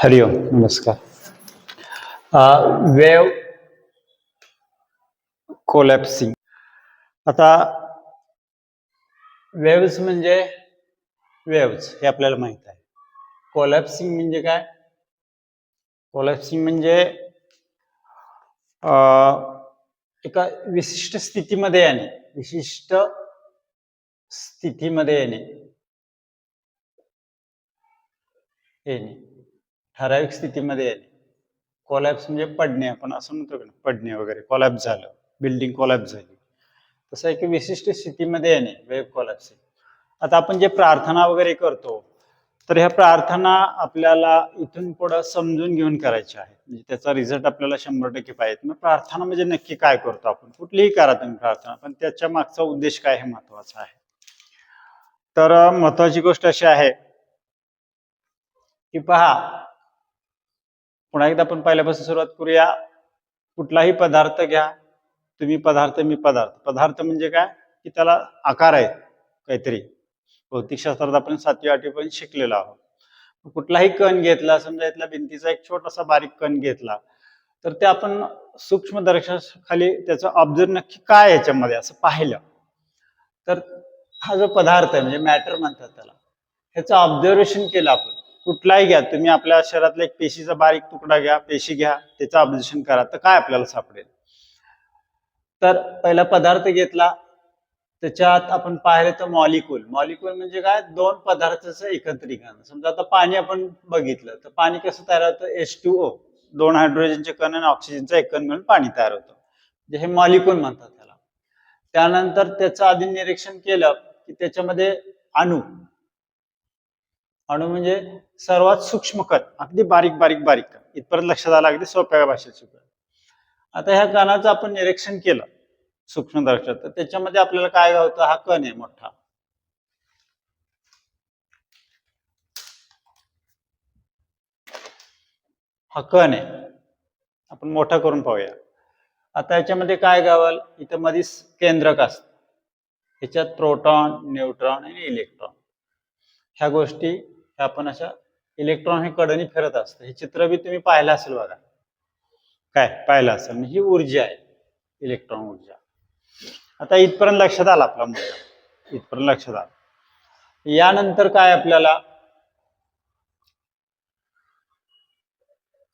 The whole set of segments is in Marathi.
हरिओम नमस्कार. Wave collapsing. आता वेव्स म्हणजे वेव्स हे आपल्याला माहीत आहे. कोलॅप्सिंग म्हणजे काय? कोलॅप्सिंग म्हणजे एका विशिष्ट स्थितीमध्ये येणे विशिष्ट स्थितीमध्ये येणे. येणे. ठराविक स्थितीमध्ये येणे कोलॅप्स म्हणजे पडणे आपण असं म्हणतो ना पडणे वगैरे कोलॅप्स झालं बिल्डिंग कोलॅप्स झाली. तसं एक विशिष्ट स्थितीमध्ये येणे वेब कोलॅप्स आता आपण जे प्रार्थना वगैरे करतो तर ह्या प्रार्थना आपल्याला इथून पुढं समजून घेऊन करायच्या आहेत. म्हणजे त्याचा रिझल्ट आपल्याला शंभर टक्के पाहिजे. मग प्रार्थना म्हणजे नक्की काय करतो आपण? कुठलीही करा तुम्ही प्रार्थना पण त्याच्या मागचा उद्देश काय हे महत्त्वाचा आहे. तर महत्वाची गोष्ट अशी आहे की पहा पुन्हा एकदा आपण पहिल्यापासून सुरुवात करूया. कुठलाही पदार्थ घ्या. तुम्ही पदार्थ मी पदार्थ. पदार्थ म्हणजे काय? की त्याला आकार आहे काहीतरी. भौतिकशास्त्रात आपण सातवी आठवीपर्यंत शिकलेलो आहोत. कुठलाही कण घेतला समजा इथला भिंतीचा एक छोटासा बारीक कण घेतला तर ते आपण सूक्ष्मदर्शनाखाली त्याचं ऑब्झर्व नक्की काय याच्यामध्ये असं पाहिलं. तर हा जो पदार्थ आहे म्हणजे मॅटर म्हणतात त्याला ह्याचं ऑब्झर्वेशन केलं आपण. कुठलाही घ्या. तुम्ही आपल्या शरीरातला एक पेशीचा बारीक तुकडा घ्या पेशी घ्या त्याचं ऑब्झर्वेशन करा तर काय आपल्याला सापडेल? तर पहिला पदार्थ घेतला त्याच्यात आपण पाहिलं तर मॉलिक्यूल मॉलिक्यूल म्हणजे काय? दोन पदार्थाचं एकत्रीकरण. समजा आता पाणी आपण बघितलं तर पाणी कसं तयार होतं? एच टू ओ दोन हायड्रोजनचे कण आणि ऑक्सिजनचं एक कण मिळून पाणी तयार होतं. म्हणजे हे मॉलिक्यूल म्हणतात त्याला. त्यानंतर त्याचं आधी निरीक्षण केलं की त्याच्यामध्ये अणू अणू म्हणजे सर्वात सूक्ष्म कण. अगदी बारीक बारीक बारीक कण. इथपर्यंत लक्षात आला अगदी सोप्या भाषेत शिकूया आता ह्या कणाचं आपण निरीक्षण केलं सूक्ष्मदर्शक तर त्याच्यामध्ये आपल्याला काय होतं? हा कण आहे मोठा. हा कण आहे. आपण मोठा करून पाहूया. आता याच्यामध्ये काय गावल? इथं मध्ये केंद्रक असत. ह्याच्यात प्रोटॉन न्यूट्रॉन आणि इलेक्ट्रॉन. ह्या गोष्टी हे आपण अशा इलेक्ट्रॉन हे कडनी फिरत असतं. हे चित्र बी तुम्ही पाहिलं असेल बघा. काय? पाहिलं असेल. म्हणजे ही ऊर्जा आहे इलेक्ट्रॉन ऊर्जा. आता इथपर्यंत लक्षात आला आपला मुद्दा. इथपर्यंत लक्षात आला. यानंतर काय आपल्याला?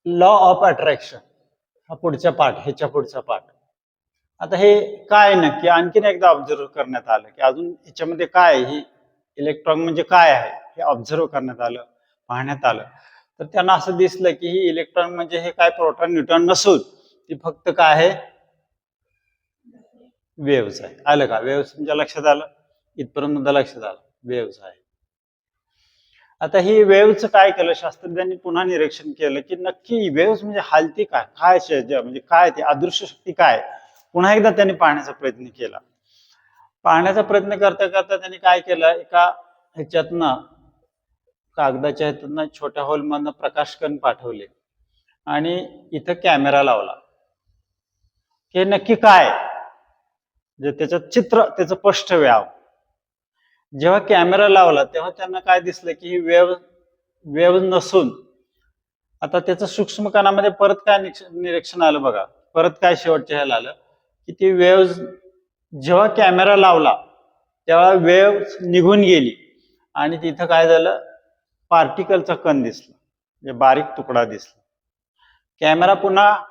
लॉ ऑफ अट्रॅक्शन हा पुढचा पाठ ह्याच्या पुढचा पाठ. आता हे काय नक्की? आणखीन एकदा ऑब्झर्व करण्यात आलं की अजून ह्याच्यामध्ये काय आहे? ही इलेक्ट्रॉन म्हणजे काय आहे? हे ऑब्झर्व करण्यात आलं पाहण्यात आलं. तर त्यांना असं दिसलं की ही इलेक्ट्रॉन म्हणजे हे काय प्रोटॉन न्यूट्रॉन नसून ती फक्त काय आहे? वेव्स आहे. आलं का? वेव्स तुमच्या लक्षात आलं? इथपर्यंत मुद्दा लक्षात आला. वेव्स आहे. आता ही वेव्हचं काय केलं? शास्त्रज्ञांनी पुन्हा निरीक्षण केलं की नक्की वेव्स म्हणजे हालती काय? काय म्हणजे काय ते? अदृश्य शक्ती काय? पुन्हा एकदा त्यांनी पाहण्याचा प्रयत्न केला. पाहण्याचा प्रयत्न करता करता त्यांनी काय केलं? एका ह्याच्यातनं कागदाच्या ह्याच्यातनं छोट्या हॉलमधनं प्रकाशकण पाठवले. आणि इथं कॅमेरा लावला. हे नक्की काय? जे त्याचं चित्र त्याचं स्पष्ट व्याव जेव्हा कॅमेरा लावला तेव्हा त्यांना काय दिसलं की ही वेव वेव नसून आता त्याचं सूक्ष्म कणामध्ये परत काय निरीक्षण आलं बघा. परत काय शेवटच्या ह्याला आलं? की ती वेव जेव्हा कॅमेरा लावला तेव्हा वेव निघून गेली. आणि तिथं काय झालं? पार्टिकलचा कण दिसला म्हणजे बारीक तुकडा दिसला. कॅमेरा पुन्हा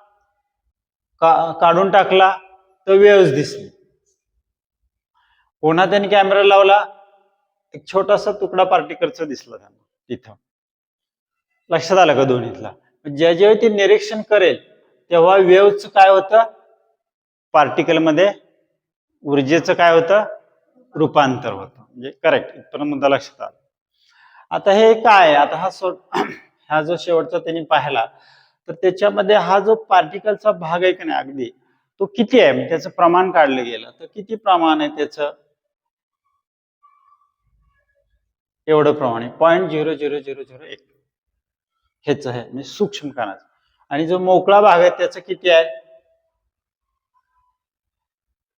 का- काढून टाकला तर वेव्स दिसली. पुन्हा त्यांनी कॅमेरा लावला एक छोटासा तुकडा पार्टिकलचा दिसला त्यांना तिथं. लक्षात आलं का दोन्हीतला? ज्या ज्यावेळी ते निरीक्षण करेल तेव्हा वेव्हचं काय होतं? पार्टिकलमध्ये ऊर्जेचं काय होतं? रूपांतर होतं. म्हणजे करेक्ट इथपर्यंत मुद्दा लक्षात आला. आता हे काय आहे? आता हा सो हा जो शेवटचा त्यांनी पाहिला तर त्याच्यामध्ये हा जो पार्टिकलचा भाग आहे का नाही अगदी तो किती आहे? त्याचं प्रमाण काढलं गेलं तर किती प्रमाण आहे त्याचं? एवढं प्रमाण आहे. Point zero zero zero zero एक. हेच आहे. म्हणजे सूक्ष्म कणाचं आणि जो मोकळा भाग आहे त्याचं किती आहे?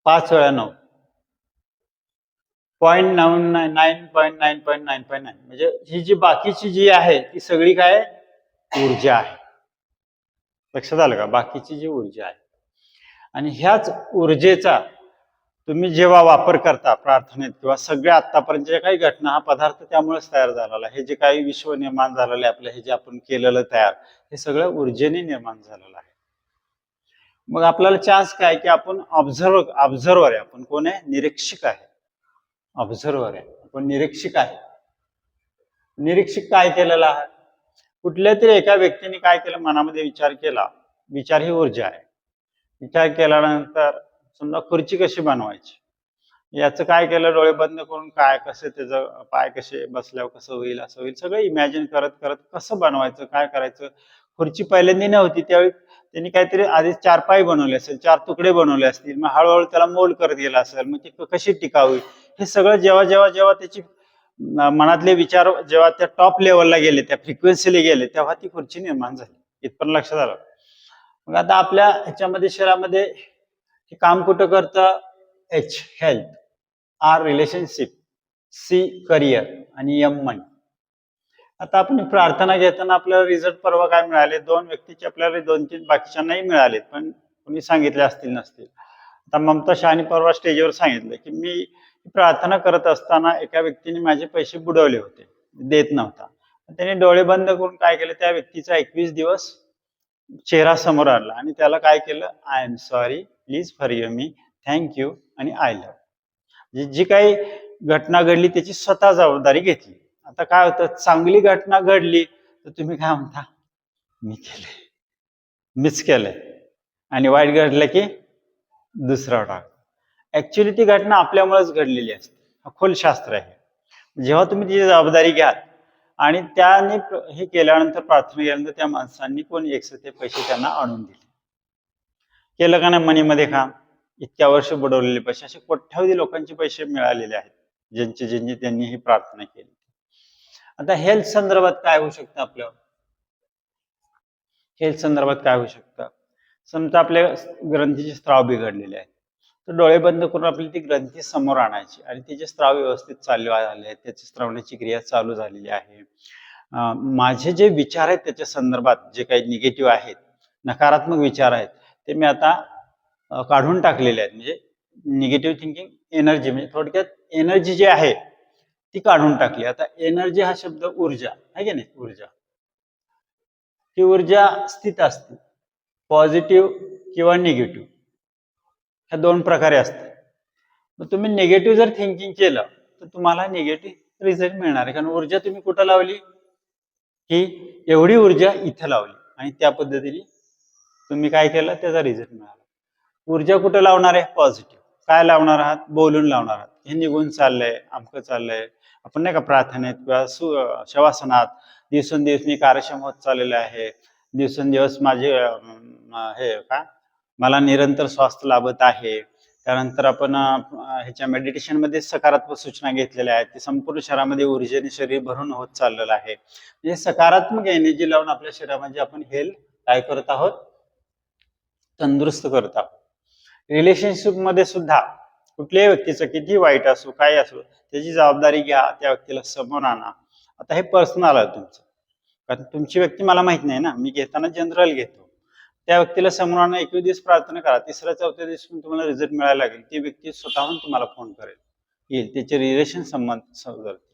पाच वेळा नऊ. Point nine nine nine point nine point nine point nine म्हणजे ही जी बाकीची जी आहे ती सगळी काय? ऊर्जा आहे. लक्षात आलं का? बाकीची जी ऊर्जा आहे. आणि ह्याच ऊर्जेचा तुम्ही जेव्हा वापर करता प्रार्थनेत किंवा सगळ्या आतापर्यंत जे काही घटना हा पदार्थ त्यामुळेच तयार झालेला हे जे काही विश्व निर्माण झालेलं आहे आपलं हे जे आपण केलेलं तयार हे सगळं ऊर्जेने निर्माण झालेलं आहे. मग आपल्याला चान्स काय की आपण ऑब्झर्व ऑब्झर्वर आहे. आपण कोण आहे? निरीक्षक आहे. ऑब्झर्वर आहे. आपण निरीक्षक आहे. निरीक्षक काय केलेला आहे? कुठल्या तरी एका व्यक्तीने काय केलं? मनामध्ये विचार केला. विचार ही ऊर्जा आहे. विचार केल्यानंतर समजा खुर्ची कशी बनवायची? याचं काय केलं? डोळे बंद करून काय कसं त्याचं पाय कसे बसल्यावर कसं होईल असं होईल? सगळं इमॅजिन करत करत कसं बनवायचं? काय करायचं? खुर्ची पहिल्यांदा नव्हती त्यावेळी त्यांनी काहीतरी आधी चार पाय बनवले असेल चार तुकडे बनवले असतील मग हळूहळू त्याला मोल करत गेला असेल मग ती कशी टिकावी? हे सगळं जेव्हा जेव्हा जेव्हा त्याची मनातले विचार जेव्हा त्या टॉप लेवलला गेले त्या फ्रिक्वेन्सीला गेले तेव्हा ती खुर्ची निर्माण झाली. इथपर्यंत लक्षात आलं. मग आता आपल्या ह्याच्यामध्ये शहरामध्ये हे काम कुठं करतं? H health R relationship C career आणि एम मनी आता आपण प्रार्थना घेताना आपल्याला रिझल्ट परवा काय मिळाले? दोन व्यक्तीचे आपल्याला दोन तीन बाकीच्यांनाही मिळालेत पण कोणी सांगितले असतील नसतील. आता ममता शहानी परवा स्टेजवर सांगितलं की मी प्रार्थना करत असताना एका व्यक्तीने माझे पैसे बुडवले होते देत नव्हता. त्याने डोळे बंद करून काय केलं? त्या व्यक्तीचा एकवीस दिवस चेहरा समोर आणला आणि त्याला काय केलं? I am sorry please for you me thank you आणि आय लव्ह म्हणजे जी काही घटना घडली त्याची स्वतः जबाबदारी घेतली. आता काय होतं? चांगली घटना घडली तर तुम्ही काय म्हणता? मी केले मीच केलंय. आणि वाईट घडलं की दुसरा टाक ऍक्च्युली ती घटना आपल्यामुळेच घडलेली असते. हा खोल शास्त्र आहे. जेव्हा तुम्ही तिची जबाबदारी घ्याल आणि त्याने हे केल्यानंतर प्रार्थना केल्यानंतर त्या माणसांनी कोण एक ते पैसे त्यांना आणून दिले. केलं का नाही मनीमध्ये काम? इतक्या वर्ष बुडवलेले पैसे. असे कोट्यावधी लोकांचे पैसे मिळालेले आहेत ज्यांचे ज्यांनी त्यांनी ही प्रार्थना केली. आता हेल्थ संदर्भात काय होऊ शकतं आपलं हेल्थ संदर्भात काय होऊ शकतं? समजा आपल्या ग्रंथीचे स्त्राव बिघडलेले आहेत. तर डोळे बंद करून आपली ती ग्रंथी समोर आणायची आणि तिचे स्त्राव व्यवस्थित चालू आले आहेत. त्याची स्त्रावण्याची क्रिया चालू झालेली आहे. माझे जे विचार आहेत त्याच्या संदर्भात जे काही निगेटिव्ह आहेत नकारात्मक विचार आहेत ते मी आता काढून टाकलेले आहेत. म्हणजे निगेटिव्ह थिंकिंग एनर्जी म्हणजे थोडक्यात एनर्जी जी आहे ती काढून टाकली. आता एनर्जी हा शब्द ऊर्जा आहे की नाही? ऊर्जा. ही ऊर्जा स्थित असते. पॉझिटिव्ह किंवा निगेटिव्ह ह्या दोन प्रकारे असतात मग तुम्ही निगेटिव्ह जर थिंकिंग केलं तर तुम्हाला निगेटिव्ह रिझल्ट मिळणार आहे. कारण ऊर्जा तुम्ही कुठं लावली? ही एवढी ऊर्जा इथं लावली. आणि त्या पद्धतीने तुम्ही काय केलं? त्याचा रिझल्ट मिळाला. ऊर्जा कुठं लावणार आहे? पॉझिटिव्ह काय लावणार आहात? बोलून लावणार आहात. हे निघून चाललंय अमकं चाललंय. आपण नाही का प्रार्थनेत किंवा सु शवासनात दिवसेंदिवस मी कार्यक्षम होत चाललेलं आहे. दिवसेंदिवस माझे हे का मला निरंतर स्वास्थ्य लाभत आहे. त्यानंतर आपण ह्याच्या मेडिटेशनमध्ये सकारात्मक सूचना घेतलेल्या आहेत. ती संपूर्ण शरीरामध्ये ऊर्जेने शरीर भरून होत चाललेलं आहे. म्हणजे सकारात्मक एनर्जी लावून आपल्या शरीरामध्ये आपण हेल्थ काय करत आहोत तंदुरुस्त करत आहोत. रिलेशनशिपमध्ये सुद्धा कुठल्याही व्यक्तीचं किती वाईट असो काय असो त्याची जबाबदारी घ्या त्या व्यक्तीला समोर आणा. आता हे पर्सनल आहे तुमचं. कारण तुमची व्यक्ती मला माहीत नाही ना. मी घेताना जनरल घेतो. त्या व्यक्तीला समोर आणा एकवीस दिवस प्रार्थना करा. तिसऱ्या चौथ्या दिवशी पण तुम्हाला रिझल्ट मिळायला लागेल. ती व्यक्ती स्वतःहून तुम्हाला फोन करेल. येईल. त्याचे रिलेशन संबंध सुधारतील.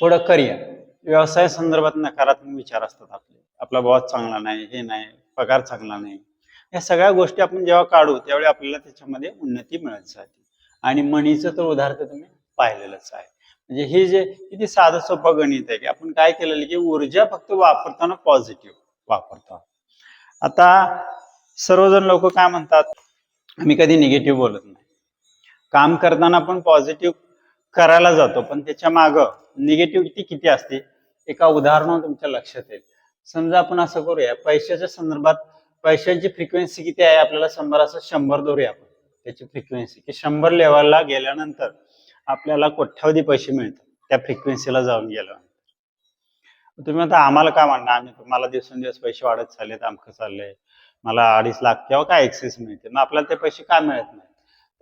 पुढं करिअर व्यवसाय संदर्भात नकारात्मक विचार असतात आपले. आपला बॉस चांगला नाही हे नाही पगार चांगला नाही. या सगळ्या गोष्टी आपण जेव्हा काढू त्यावेळी आपल्याला त्याच्यामध्ये उन्नती मिळत जाते. आणि मणीचं तर उदाहरण तुम्ही पाहिलेलंच आहे. म्हणजे हे जे किती साधं सोपं गणित आहे की आपण काय केलेलं की ऊर्जा फक्त वापरताना पॉझिटिव्ह वापरतो आता सर्वजण लोक काय म्हणतात? आम्ही कधी निगेटिव्ह बोलत नाही. काम करताना आपण पॉझिटिव्ह करायला जातो पण त्याच्या मागं निगेटिव्हिटी किती असते? एका उदाहरणावर तुमच्या लक्षात येईल. समजा आपण असं करूया पैशाच्या संदर्भात पैशांची फ्रिक्वेन्सी किती आहे आपल्याला? शंभर असं शंभर धरूया आपण. त्याची फ्रिक्वेन्सी की शंभर लेवलला गेल्यानंतर आपल्याला कोट्यावधी पैसे मिळतात. त्या फ्रिक्वेन्सीला जाऊन गेल्यानंतर. तुम्ही आता आम्हाला काय म्हणणार आम्ही तुम्हाला दिवसेंदिवस पैसे वाढत चाललेत आमकं चाललंय. मला अडीच लाख किंवा काय एक्सेस मिळते मग आपल्याला ते पैसे का मिळत नाही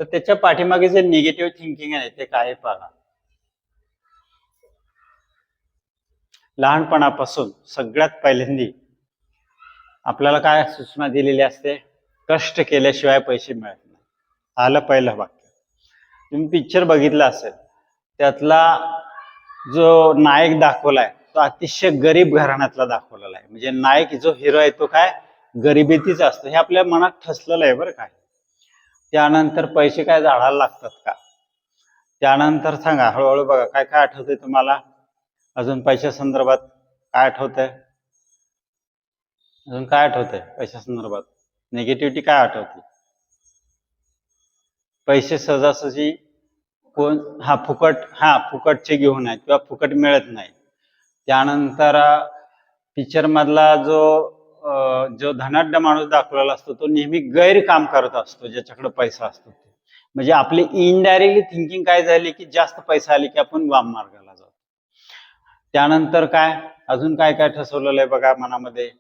तर त्याच्या पाठीमागे जे निगेटिव्ह थिंकिंग आहे ते काय आहे बघा लहानपणापासून सगळ्यात पहिल्यांदी आपल्याला काय सूचना दिलेली असते? कष्ट केल्याशिवाय पैसे मिळत नाही. आलं पहिलं वाक्य. तुम्ही पिक्चर बघितला असेल त्यातला जो नायक दाखवलाय तो अतिशय गरीब घराण्यातला दाखवलेला आहे. म्हणजे नायक जो हिरो आहे तो काय? गरिबीतीच असतो. हे आपल्या मनात ठसलेलं आहे बरं काय त्यानंतर पैसे काय झाडाला लागतात का? त्यानंतर सांगा हळूहळू बघा काय काय आठवतंय तुम्हाला? अजून पैशा संदर्भात काय आठवतंय? अजून काय आठवतंय? पैशा संदर्भात. निगेटिव्हिटी काय आठवते? पैसे सहजासहजी कोण हा फुकट हा फुकटचे घेऊन आहेत किंवा फुकट मिळत नाही त्यानंतर पिक्चर मधला जो जो धनाढ्य माणूस दाखवलेला असतो तो नेहमी गैरकाम करत असतो ज्याच्याकडे पैसा असतो म्हणजे आपली इनडायरेक्टली थिंकिंग काय झाली की जास्त पैसा आले की आपण वाम मार्गाला जातो. त्यानंतर काय? अजून काय काय ठसवलेलं आहे बघा मनामध्ये?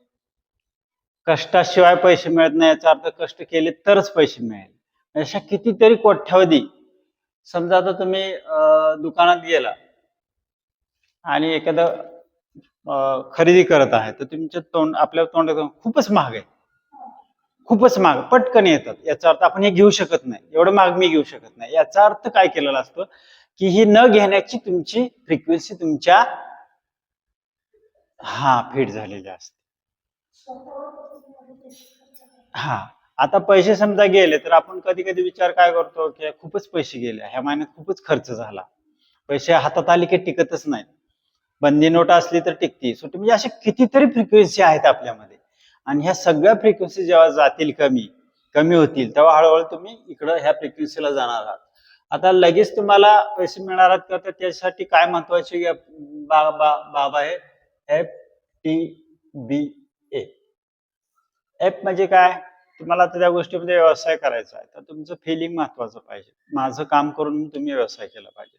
कष्टाशिवाय पैसे मिळत नाही याचा अर्थ कष्ट केले तरच पैसे मिळेल. अशा कितीतरी कोट्यावधी समजा आता तुम्ही दुकानात गेला आणि एखादं खरेदी करत आहे तर तुमच्या तोंड आपल्या तोंडात खूपच महाग आहे. खूपच महाग पटकन येतात. याचा अर्थ आपण हे घेऊ शकत नाही. एवढं महाग मी घेऊ शकत नाही. याचा अर्थ काय केलेला असतो की ही न घेण्याची तुमची फ्रिक्वेन्सी तुमच्या हा फिट झालेली असते. हा. आता पैसे समजा गेले तर आपण कधी कधी विचार काय करतो की खूपच पैसे गेले. ह्या महिन्यात खूपच खर्च झाला. पैसे हातात आले की टिकतच नाहीत. बंदी नोट असली तर टिकती. सुट्टी म्हणजे अशा कितीतरी फ्रिक्वेन्सी आहेत आपल्यामध्ये. आणि ह्या सगळ्या फ्रिक्वेन्सी जेव्हा जातील कमी कमी होतील तेव्हा हळूहळू तुम्ही इकडं ह्या फ्रिक्वेन्सीला जाणार आहात. आता लगेच तुम्हाला पैसे मिळणार आहेत का? तर त्यासाठी काय महत्वाची बा, बा, बाब आहे? एफ टी बी एप म्हणजे काय? तुम्हाला त्या गोष्टीमध्ये व्यवसाय करायचा आहे. तर तुमचं फिलिंग महत्वाचं पाहिजे. माझं काम करून तुम्ही व्यवसाय केला पाहिजे.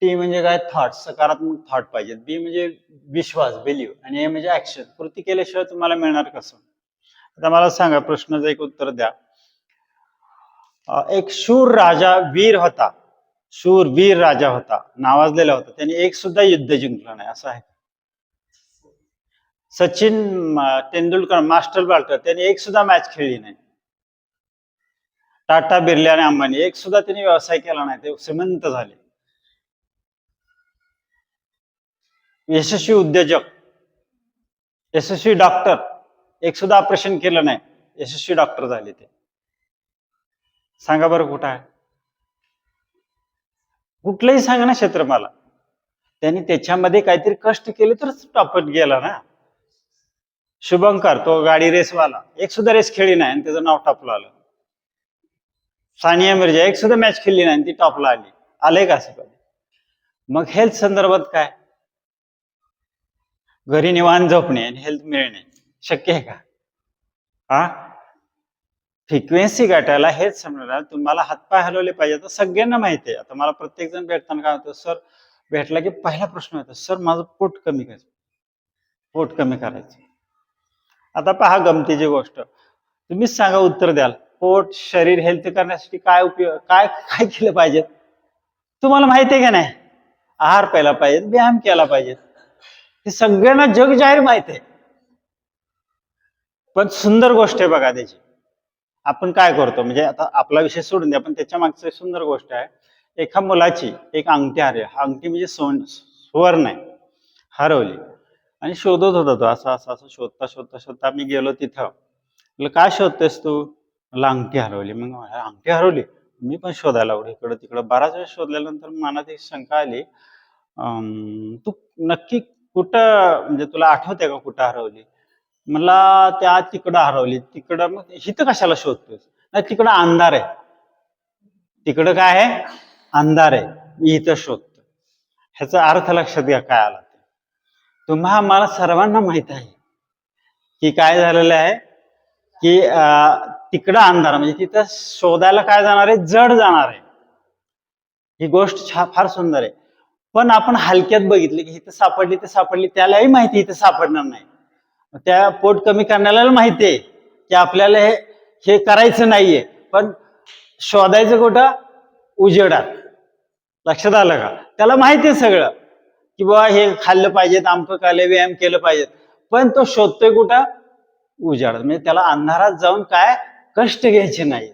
टी म्हणजे काय? थॉट सकारात्मक थॉट पाहिजेत बी म्हणजे विश्वास बिलीव आणि ए म्हणजे ऍक्शन कृती केल्याशिवाय तुम्हाला मिळणार कसं? आता मला सांगा प्रश्नाचं एक उत्तर द्या. एक शूर राजा वीर होता. शूर वीर राजा होता. नावाजलेला होता. त्याने एक सुद्धा युद्ध जिंकलं नाही. असं आहे सचिन तेंडुलकर मास्टर बाल्टर त्यांनी एक सुद्धा मॅच खेळली नाही. टाटा बिर्ला आणि अंबानी एक सुद्धा त्यांनी व्यवसाय केला नाही ते श्रीमंत झाले. यशस्वी उद्योजक यशस्वी डॉक्टर एक सुद्धा ऑपरेशन केलं नाही यशस्वी डॉक्टर झाले ते. सांगा बरं कुठं आहे? कुठलंही सांगा ना क्षेत्र मला. त्यांनी त्याच्यामध्ये काहीतरी कष्ट केले तरच टॉपत गेला ना. शुभंकर तो गाडी रेसवाला. एक सुद्धा रेस खेळली नाही आणि त्याचं नाव टॉपला आलं. सानिया मिर्जा एक सुद्धा मॅच खेळली नाही आणि ती टॉपला आली. आलंय का असं कधी? मग हेल्थ संदर्भात काय? घरी निवान झोपणे आणि हेल्थ मिळणे. शक्य आहे का? हा? फ्रिक्वेन्सी गाठायला हेच समजणार. तुम्हाला हातपाय हलवले पाहिजे. आता सगळ्यांना माहिती आहे. आता मला प्रत्येक जण भेटताना काय होतं? सर भेटला की पहिला प्रश्न होता सर माझं पोट कमी करायचं. पोट कमी करायचं. आता पहा गमतीची गोष्ट. तुम्हीच सांगा उत्तर द्याल. पोट शरीर हेल्थ करण्यासाठी काय उपयोग काय काय केलं पाहिजे? तुम्हाला माहिती आहे का नाही? आहार प्यायला पाहिजे व्यायाम केला पाहिजे हे सगळ्यांना जग जाहीर माहीत आहे. पण सुंदर गोष्ट आहे बघा त्याची. आपण काय करतो म्हणजे आता आपला विषय सोडून द्या पण त्याच्या मागचं सुंदर गोष्ट आहे. एका मुलाची एक अंगठी हरली हा अंगठी म्हणजे सोन सुवर्ण आहे. हरवली. आणि शोधत होता तो. असं असं असं शोधता शोधता शोधता मी गेलो तिथं. म्हटलं काय शोधतेस तू? मला अंगठी हरवली. मग मला अंगठी हरवली? मी पण शोधायला लागलो इकडं तिकडं. बराच वेळ शोधल्यानंतर मनात एक शंका आली अं, तू नक्की कुठं म्हणजे तुला आठवते का कुठं हरवली? मला त्या तिकडं हरवली. तिकडं मग इथं कशाला शोधतोस? नाही तिकडं अंधार आहे. तिकडं काय आहे? अंधार आहे. मी इथं शोधतो ह्याचा अर्थ लक्षात घ्या काय आला. तुम्हा मला सर्वांना माहीत आहे की काय झालेलं आहे की तिकडं अंधार म्हणजे तिथं शोधायला काय जाणार आहे? जड जाणार आहे. ही गोष्ट छा- फार सुंदर आहे. पण आपण हलक्यात बघितलं की इथं सापडली तर सापडली त्यालाही माहिती इथं सापडणार नाही. त्या पोट कमी करण्याला माहिती आहे की आपल्याला हे हे करायचं नाहीये. पण शोधायचं कुठं? उजेडात. लक्षात आलं का? त्याला माहिती आहे सगळं. की बाबा हे खाल्लं पाहिजेत आमकं खाल्लं व्यायाम केलं पाहिजेत. पण तो शोधतोय कुठं? उजाड म्हणजे त्याला अंधारात जाऊन काय? कष्ट घ्यायचे नाही.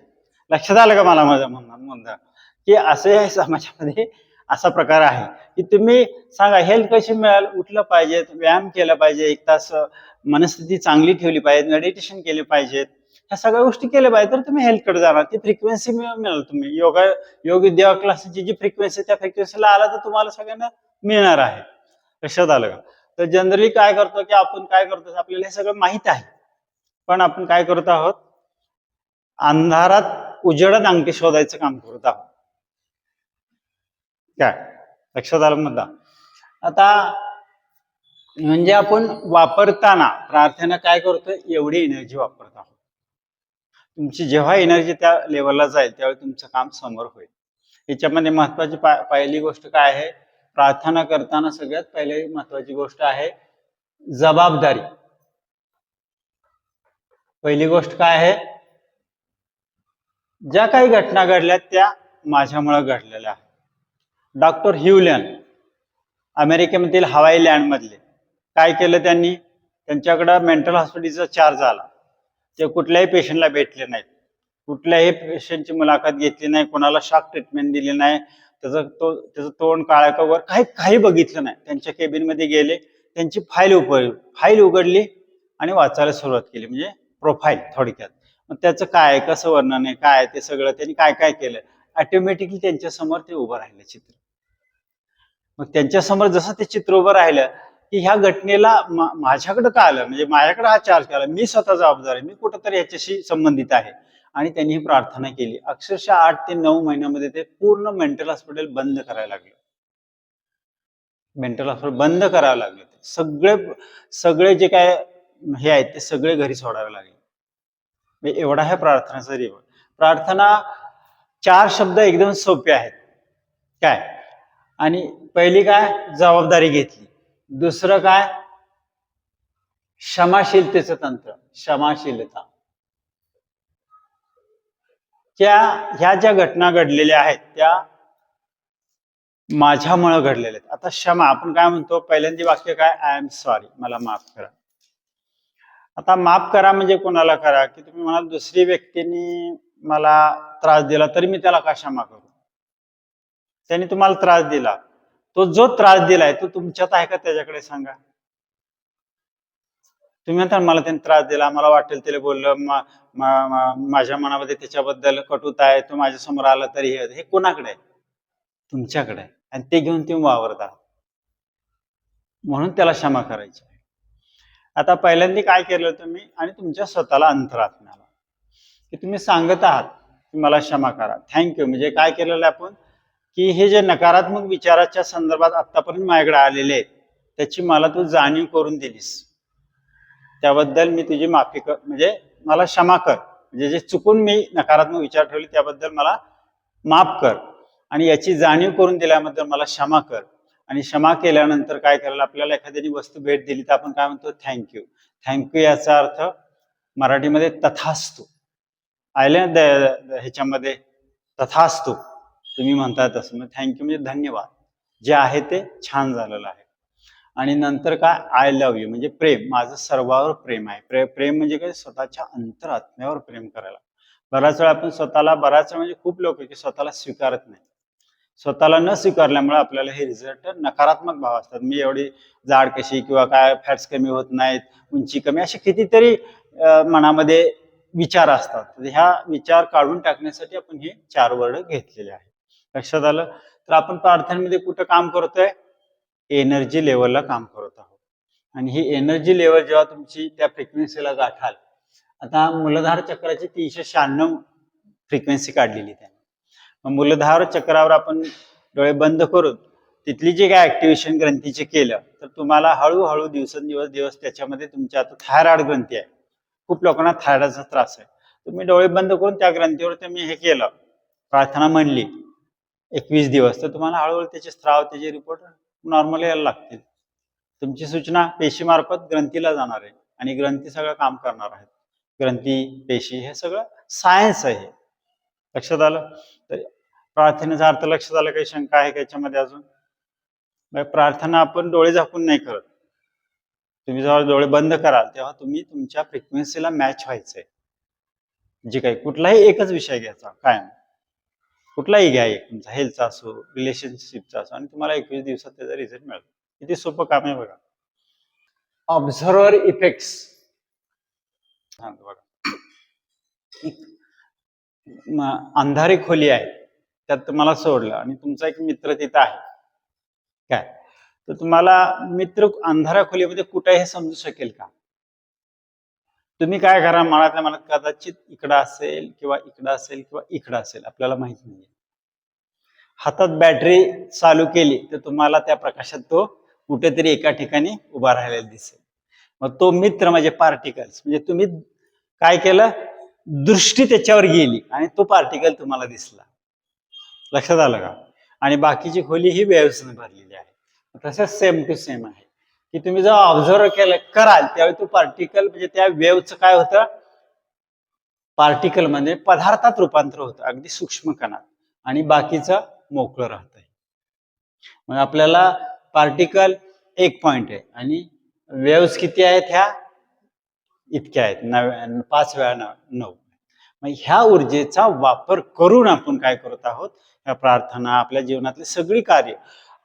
लक्षात आलं का मला माझं म्हणणं म्हणणं? की असे हे समाजामध्ये असा प्रकार आहे की तुम्ही सांगा हेल्थ कशी मिळाल? उठलं पाहिजेत व्यायाम केला पाहिजे एक तास मनस्थिती चांगली ठेवली पाहिजे मेडिटेशन केले पाहिजेत. ह्या सगळ्या गोष्टी केल्या पाहिजे तर तुम्ही हेल्थकडे जाणार. ती फ्रिक्वेन्सी मिळाल तुम्ही. योगा योग विद्या क्लासची जी फ्रिक्वेन्सी त्या फ्रिक्वेन्सीला आला तर तुम्हाला सगळ्यांना मिळणार आहे. लक्षात आलं का? तर जनरली काय करतो की आपण काय करतो आपल्याला हे सगळं माहीत आहे. पण आपण काय करत आहोत? अंधारात उजेडात अंगठी शोधायचं काम करत आहोत. काय? लक्षात आलं मुद्दा आता म्हणजे आपण वापरताना प्रार्थना काय करतोय? एवढी एनर्जी वापरत आहोत. तुमची जेव्हा एनर्जी त्या लेवलला जाईल त्यावेळी तुमचं काम समोर होईल. याच्यामध्ये महत्वाची पा- पहिली गोष्ट काय आहे? प्रार्थना करताना सगळ्यात पहिली महत्वाची गोष्ट आहे जबाबदारी. पहिली गोष्ट काय आहे? ज्या काही घटना घडल्या त्या माझ्यामुळे घडलेल्या. आहेत डॉक्टर ह्युलन अमेरिकेमधील हवाई लँड मधले. काय केलं त्यांनी? त्यांच्याकडं मेंटल हॉस्पिटलचा चार्ज आला. ते कुठल्याही पेशंटला भेटले नाहीत. कुठल्याही पेशंटची मुलाखत घेतली नाही कोणाला शॉक ट्रीटमेंट दिली नाही त्याचं तो त्याचं तोंड काळा कवर काही काही बघितलं नाही. त्यांच्या केबिनमध्ये गेले त्यांची फाईल उप फाईल उघडली आणि वाचायला सुरुवात केली. म्हणजे प्रोफाईल थोडक्यात. मग त्याचं काय कसं वर्णन आहे काय ते सगळं त्यांनी काय काय केलं? ऑटोमॅटिकली त्यांच्यासमोर ते उभं राहिलं चित्र. मग त्यांच्यासमोर जसं ते चित्र उभं राहिलं की ह्या घटनेला माझ्याकडं माझ्याकडे का आलं? म्हणजे माझ्याकडे हा चार्ज केला मी स्वतः जबाबदार आहे. मी कुठंतरी याच्याशी संबंधित आहे. आणि त्यांनी ही प्रार्थना केली. अक्षरशः आठ ते नऊ महिन्यामध्ये ते पूर्ण मेंटल हॉस्पिटल बंद करायला लागले. मेंटल हॉस्पिटल बंद करावं लागले. ते सगळे सगळे जे काय हे आहेत ते सगळे घरी सोडावे लागले. म्हणजे एवढा ह्या प्रार्थनेचा रिव प्रार्थना चार शब्द एकदम सोपे आहेत. काय? आणि पहिली काय? जबाबदारी घेतली. दुसरं काय? क्षमाशीलतेचं तंत्र क्षमाशीलता. त्या ह्या ज्या घटना घडलेल्या आहेत त्या माझ्यामुळं घडलेल्या आहेत. आता क्षमा आपण काय म्हणतो? पहिल्यांदा वाक्य काय? आय एम सॉरी मला माफ करा. आता माफ करा म्हणजे कोणाला करा? की तुम्ही म्हणाल दुसरी व्यक्तीने मला त्रास दिला तरी मी त्याला का क्षमा करू? त्यांनी तुम्हाला त्रास दिला. तो जो त्रास दिलाय तो तुमच्यात आहे का त्याच्याकडे सांगा? तुम्ही आता मला त्याने त्रास दिला मला वाटेल त्याला बोललं माझ्या मनामध्ये त्याच्याबद्दल कटुता आहे तो माझ्यासमोर आला तरी हे हे कोणाकडे आहे? तुमच्याकडे आहे. आणि ते घेऊन तुम्ही वावरता म्हणून त्याला क्षमा करायची आहे. आता पहिल्यांदा काय केलं तुम्ही? आणि तुमच्या स्वतःला अंतरात्म्याला. की तुम्ही सांगत आहात की मला क्षमा करा. थँक्यू म्हणजे काय केलेलं आहे आपण? की हे जे नकारात्मक विचाराच्या संदर्भात आतापर्यंत माझ्याकडे आलेले आहेत त्याची मला तू जाणीव करून दिलीस. त्याबद्दल मी तुझी माफी कर म्हणजे मला क्षमा कर. म्हणजे जे चुकून मी नकारात्मक विचार ठेवले त्याबद्दल मला माफ कर. आणि याची जाणीव करून दिल्याबद्दल मला क्षमा कर. आणि क्षमा केल्यानंतर काय करायला आपल्याला एखाद्याने वस्तू भेट दिली तर आपण काय म्हणतो? थँक्यू थँक्यू याचा अर्थ मराठीमध्ये तथास्तू. आयल्या द- ह्याच्यामध्ये तथास्तू. तुम्ही म्हणता तसं. मग थँक्यू म्हणजे धन्यवाद. जे आहे ते छान झालेलं आहे. आणि नंतर काय? आय लव्ह यू म्हणजे प्रेम. माझं सर्वावर प्रेम आहे. प्रे प्रेम म्हणजे काय? स्वतःच्या अंतरात्म्यावर प्रेम करायला. बराच वेळा आपण स्वतःला बराच वेळा म्हणजे खूप लोक की स्वतःला स्वीकारत नाही स्वतःला न स्वीकारल्यामुळे आपल्याला हे रिझल्ट नकारात्मक भाव असतात. मी एवढी जाड कशी किंवा काय फॅट्स कमी होत नाहीत उंची कमी असे कितीतरी मनामध्ये विचार असतात. ह्या विचार काढून टाकण्यासाठी आपण हे चार वर्ड घेतलेले आहे लक्षात आलं? तर आपण प्रार्थनेमध्ये कुठं काम करतोय एनर्जी लेवलला काम करत आहोत. आणि ही एनर्जी लेवल जेव्हा तुमची त्या फ्रिक्वेन्सीला गाठाल आता मूलधार चक्राची तीनशे शहाण्णव फ्रिक्वेन्सी काढलेली त्याने. मग मूलधार चक्रावर आपण डोळे बंद करून तिथली जे काय ऍक्टिव्हेशन ग्रंथीचे केलं तर तुम्हाला हळूहळू दिवसेंदिवस दिवस त्याच्यामध्ये तुमच्या आता थायरॉइड ग्रंथी आहे. खूप लोकांना थायरॉइडचा त्रास आहे. तुम्ही डोळे बंद करून त्या ग्रंथीवर तुम्ही हे केलं. प्रार्थना म्हणली एकवीस दिवस. तर तुम्हाला हळूहळू त्याचे स्त्राव त्याचे रिपोर्ट नॉर्मल यायला लागतील. तुमची सूचना पेशीमार्फत ग्रंथीला जाणार आहे आणि ग्रंथी सगळं काम करणार आहेत. ग्रंथी पेशी हे सगळं सायन्स आहे. लक्षात आलं? तर प्रार्थनेचा अर्थ लक्षात आलं काही शंका आहे का याच्यामध्ये अजून? प्रार्थना आपण डोळे झाकून नाही करत. तुम्ही जेव्हा डोळे बंद कराल तेव्हा तुम्ही तुमच्या फ्रिक्वेन्सीला मॅच व्हायचंय. म्हणजे जे काही कुठलाही एकच विषय घ्यायचा कायम. कुठलाही घ्या एक तुमचा हेल्थचा असो रिलेशनशिपचा असो आणि तुम्हाला एकवीस दिवसात त्याचा रिझल्ट मिळतो किती सोपं काम आहे बघा. ऑब्झर्वर इफेक्ट्स बघा. अंधारी खोली आहे. त्यात तुम्हाला सोडलं आणि तुमचा एक मित्र तिथं आहे. काय? तर तुम्हाला मित्र अंधाऱ्या खोलीमध्ये कुठे हे समजू शकेल का? तुम्ही काय करा मनातल्या मनात कदाचित इकडं असेल किंवा इकडं असेल किंवा इकडं असेल आपल्याला माहीत नाही हातात बॅटरी चालू केली तर तुम्हाला त्या प्रकाशात तो कुठेतरी एका ठिकाणी उभा राहिलेला दिसेल. मग तो मित्र म्हणजे पार्टिकल्स म्हणजे तुम्ही काय केलं? दृष्टी त्याच्यावर गेली आणि तो पार्टिकल तुम्हाला दिसला. लक्षात आलं का? आणि बाकीची खोली ही वेव्सने भरलेली आहे. तसंच सेम टू सेम आहे. की तुम्ही जेव्हा ऑब्झर्व केलं कराल त्यावेळी तो पार्टिकल म्हणजे त्या वेव्हचं काय होतं? पार्टिकल म्हणजे पदार्थात रूपांतर होतं अगदी सूक्ष्म कणात आणि बाकीचं मोकळं राहतंय. मग आपल्याला पार्टिकल एक पॉइंट आहे. आणि वेव्स किती आहेत ह्या? इतक्या आहेत. नव्या पाच वेळा नऊ नऊ. मग ह्या ऊर्जेचा वापर करून आपण काय करत आहोत? ह्या प्रार्थना आपल्या जीवनातली सगळी कार्य.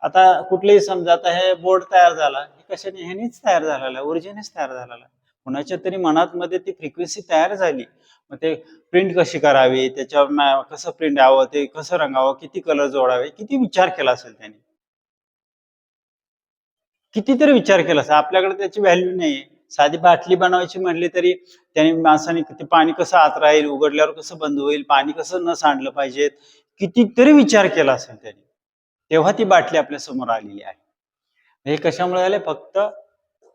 आता कुठलेही समजा आता हे बोर्ड तयार झाला हे कशाने? ह्यानेच तयार झालेला आहे ऊर्जेनेच तयार झालेला. आहे कुणाच्या तरी मनात मध्ये ती फ्रिक्वेन्सी तयार झाली. मग ते प्रिंट कशी करावी? त्याच्यावर कसं प्रिंट यावं? ते कसं रंगावं? किती कलर जोडावे? किती विचार केला असेल त्याने? कितीतरी विचार केला असेल. आपल्याकडे त्याची व्हॅल्यू नाही साधी बाटली बनवायची म्हणली तरी त्याने माणसाने ते पाणी कसं आत राहील उघडल्यावर कसं बंद होईल पाणी कसं न सांडलं पाहिजेत? कितीतरी विचार केला असेल त्याने. तेव्हा ती बाटली आपल्यासमोर आलेली आहे. हे कशामुळे आले? फक्त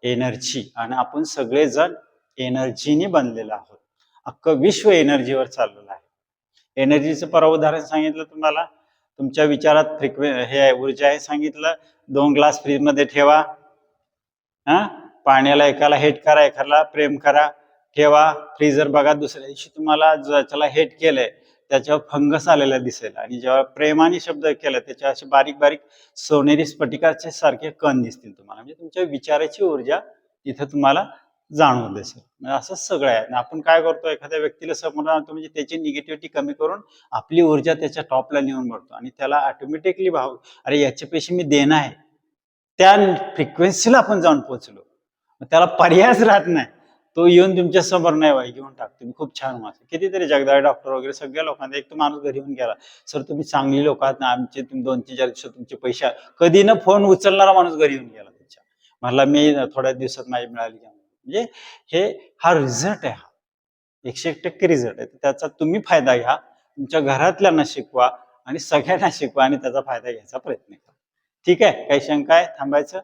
एनर्जी. आणि आपण सगळेजण एनर्जीने बनलेलो आहोत. अख्खं विश्व एनर्जीवर चाललेलं आहे. एनर्जीचं परवा उदाहरण सांगितलं तुम्हाला? तुमच्या विचारात फ्रिक्वे हे आहे ऊर्जा आहे सांगितलं. दोन ग्लास फ्रीजमध्ये ठेवा. हा? पाण्याला एकाला हेट करा एकाला प्रेम करा. ठेवा. फ्रीजर बघा दुसऱ्या दिवशी तुम्हाला ज्याला हेट केलंय त्याच्यावर फंगस आलेला दिसेल. आणि जेव्हा प्रेमाने शब्द केला त्याच्या असे बारीक बारीक सोनेरी स्फटिकाचे सारखे कण दिसतील तुम्हाला. म्हणजे तुमच्या विचाराची ऊर्जा इथं तुम्हाला जाणवून दिसेल. म्हणजे असं सगळं आहे. आपण काय करतो एखाद्या व्यक्तीला समोर आणतो म्हणजे त्याची निगेटिव्हिटी कमी करून आपली ऊर्जा त्याच्या टॉपला नेऊन भरतो. आणि त्याला ऑटोमॅटिकली भाव अरे याच्यापेक्षा मी देणं आहे. त्या फ्रिक्वेन्सीला आपण जाऊन पोहोचलो. मग त्याला पर्यायच राहत नाही. तो येऊन तुमच्यासमोर नाही वाई घेऊन टाकतो तुम्ही खूप छान माणसं कितीतरी जगदाळे डॉक्टर वगैरे सगळ्या लोकांना एक तो माणूस घरी येऊन गेला. सर तुम्ही चांगली लोक आहात ना आमचे तुम्ही दोन तीन चार दिवसात तुमचे पैसे कधी न फोन उचलणारा माणूस घरी येऊन गेला त्याच्या. मला मी थोड्या दिवसात माझी मिळाली. म्हणजे हे हा रिझल्ट आहे हा. एकशे एक टक्के रिझल्ट आहे. त्याचा तुम्ही फायदा घ्या. तुमच्या घरातल्यांना शिकवा आणि सगळ्यांना शिकवा आणि त्याचा फायदा घ्यायचा प्रयत्न करा. ठीक आहे? काही शंका आहे? थांबायचं?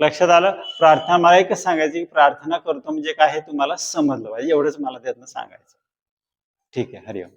लक्षात आलं? प्रार्थना मला एकच सांगायचं की प्रार्थना करतो म्हणजे काय हे तुम्हाला समजलं पाहिजे. एवढंच मला त्यातनं सांगायचं ठीक आहे हरिओम.